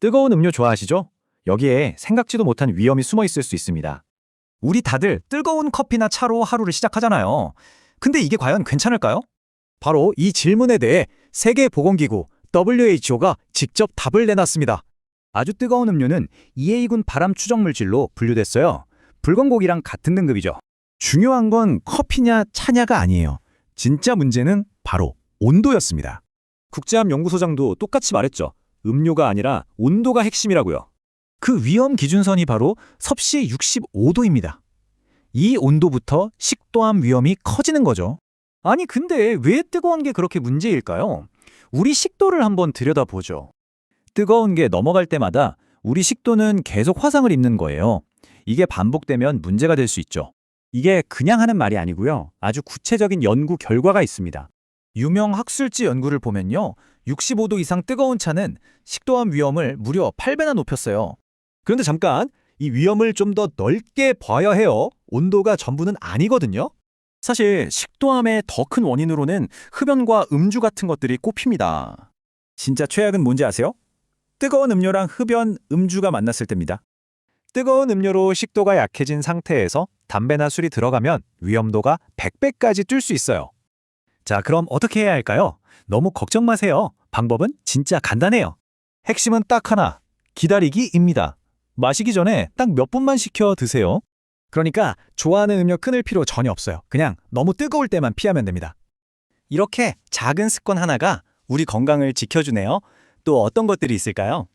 뜨거운 음료 좋아하시죠? 여기에 생각지도 못한 위험이 숨어 있을 수 있습니다. 우리 다들 뜨거운 커피나 차로 하루를 시작하잖아요. 근데 이게 과연 괜찮을까요? 바로 이 질문에 대해 세계보건기구 WHO가 직접 답을 내놨습니다. 아주 뜨거운 음료는 2A군 발암 추적 물질로 분류됐어요. 붉은 고기랑 같은 등급이죠. 중요한 건 커피냐 차냐가 아니에요. 진짜 문제는 바로 온도였습니다. 국제암연구소장도 똑같이 말했죠. 음료가 아니라 온도가 핵심이라고요. 그 위험 기준선이 바로 섭씨 65도입니다. 이 온도부터 식도암 위험이 커지는 거죠. 아니 근데 왜 뜨거운 게 그렇게 문제일까요? 우리 식도를 한번 들여다보죠. 뜨거운 게 넘어갈 때마다 우리 식도는 계속 화상을 입는 거예요. 이게 반복되면 문제가 될 수 있죠. 이게 그냥 하는 말이 아니고요. 아주 구체적인 연구 결과가 있습니다. 유명 학술지 연구를 보면요. 65도 이상 뜨거운 차는 식도암 위험을 무려 8배나 높였어요. 그런데 잠깐, 이 위험을 좀 더 넓게 봐야 해요. 온도가 전부는 아니거든요. 사실 식도암의 더 큰 원인으로는 흡연과 음주 같은 것들이 꼽힙니다. 진짜 최악은 뭔지 아세요? 뜨거운 음료랑 흡연, 음주가 만났을 때입니다. 뜨거운 음료로 식도가 약해진 상태에서 담배나 술이 들어가면 위험도가 100배까지 뛸 수 있어요. 자, 그럼 어떻게 해야 할까요? 너무 걱정 마세요. 방법은 진짜 간단해요. 핵심은 딱 하나, 기다리기입니다. 마시기 전에 딱 몇 분만 식혀 드세요. 그러니까 좋아하는 음료 끊을 필요 전혀 없어요. 그냥 너무 뜨거울 때만 피하면 됩니다. 이렇게 작은 습관 하나가 우리 건강을 지켜주네요. 또 어떤 것들이 있을까요?